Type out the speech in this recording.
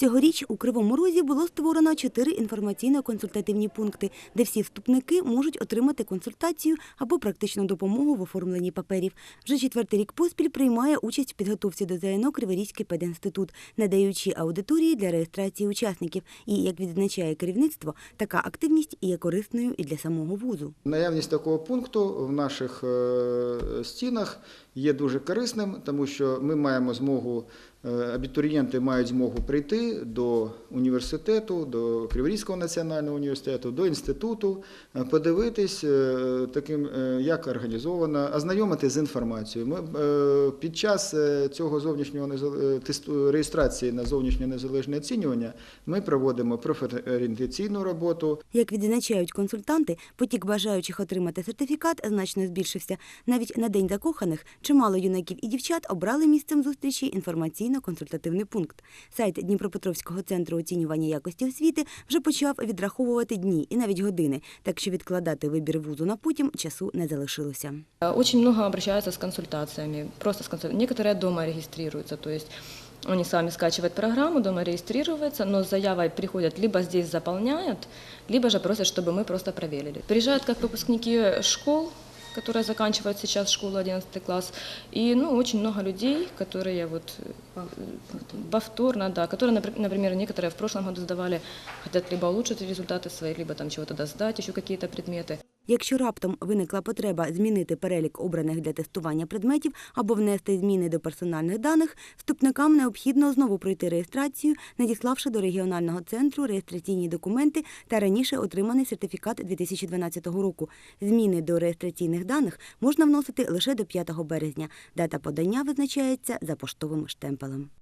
Цьогоріч у Кривому Розі було створено чотири інформаційно-консультативні пункти, де всі вступники можуть отримати консультацію або практичну допомогу в оформленні паперів. Вже четвертий рік поспіль приймає участь в підготовці до ЗНО Криворізький пединститут, надаючи аудиторії для реєстрації учасників. І, як відзначає керівництво, така активність є корисною і для самого вузу. Наявність такого пункту в наших е, стінах є дуже корисним, тому що ми маємо змогу, е, абітурієнти мають змогу прийти до університету, до Криворізького національного університету, до інституту, е, подивитись, е, таким, як організовано, ознайомитись з інформацією. Ми під час цього зовнішнього реєстрації на зовнішнє незалежне оцінювання ми проводимо профорієнтаційну роботу, Як відзначають консультанти, потік бажаючих отримати сертифікат значно збільшився. Навіть на день закоханих чимало юнаків і дівчат обрали місцем зустрічі інформаційно-консультативний пункт. Сайт Дніпропетровського центру оцінювання якості освіти вже почав відраховувати дні і навіть години, так що відкладати вибір вузу на потім часу не залишилося. Очень много обращаются с консультациями, просто с консультациями. Некоторые дома регистрируются, то есть они сами скачивают программу, дома регистрируются, но с заявой приходят, либо здесь заполняют, либо же просят, чтобы мы просто проверили. Приезжают как выпускники школ, которые заканчивают сейчас школу 11 класс, и ну, очень много людей, которые вот э, повторно, да, которые, напр- например, некоторые в прошлом году сдавали, хотят либо улучшить результаты свои, либо там чего-то досдать, еще какие-то предметы. Якщо раптом виникла потреба змінити перелік обраних для тестування предметів або внести зміни до персональних даних, вступникам необхідно знову пройти реєстрацію, надіславши до регіонального центру реєстраційні документи та раніше отриманий сертифікат 2012 року. Зміни до реєстраційних даних можна вносити лише до 5 березня. Дата подання визначається за поштовим штемпелем.